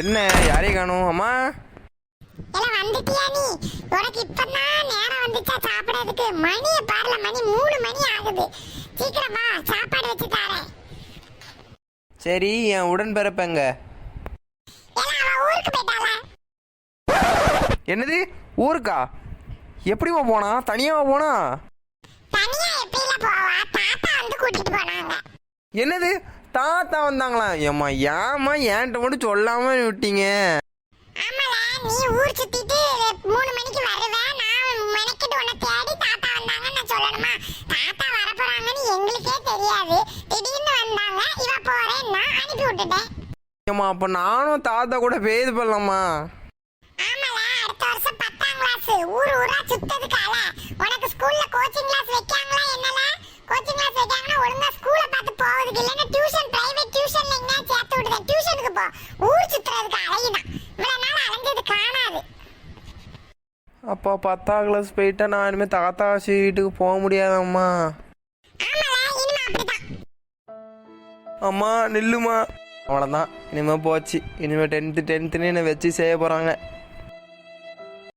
என்ன யாரையும் காணும்? அம்மா? எல்லாம் வந்துட்டியா நீ? உனக்கு இப்பதான் நேரம் வந்துச்சா சாப்பிடறதுக்கு? மணிய பாருல மணி மூணு மணி ஆகுது. சீக்கிரம் வா சாப்பாடு வச்சு தரேன். சரி என் உடன்பிறப்பங்க எல்லாம் அவ ஊருக்கு போயிட்டாள? என்னது? ஊருக்கா? எப்படிம்மா போனா? தனியாவா போனா? தனியா எப்பயில போவா? தாத்தா வந்து கூட்டிட்டு போனாங்க. என்னது? தாத்தா வந்தாங்களா? ஏம்மா ஏம்மா என்கிட்ட மட்டும் சொல்லாம விட்டீங்க? நீ ஊர் சுத்திட்டு மூணு மணிக்கு வருவ. நான் மெனக்கிட்டு உன்னை தேடி தாத்தா வந்தாங்கன்னு நான் சொல்லணுமா? தாத்தா வர போறாங்கன்னு எங்களுக்கே தெரியாது. திடீர்னு வந்தாங்க இவ போறேன்னா அனுப்பி விட்டுட்டேன். ஏம்மா அப்போ நானும் தாத்தா கூட பேது பண்ணலாமா ஆமால அடுத்த வருஷம் பத்தாம் கிளாஸ் ஊர் ஊரா சுத்ததுக்கால உனக்கு ஸ்கூல்ல கோச்சிங் கிளாஸ் வைக்காங்களா என்னல கோச்சிங் கிளாஸ் வைக்காங்கன்னா ஒழுங்கா ஸ்கூல்ல பார்த்து போவதுக்கு இல்லைன்னா போ ஊர் சுத்துறதுக்கு அழகுதான் இவ்வளவு நாள் அலைஞ்சது காணாது. அப்பா பத்தாம் கிளாஸ் போயிட்டா நான் இனிமேல் தாத்தா வீட்டுக்கு போக முடியாதம்மா. இனிமே அம்மா நில்லுமா. அவ்வளோதான் இனிமேல் போச்சு. இனிமேல் டென்த்து டென்த்துன்னு என்னை வச்சு செய்ய போகிறாங்க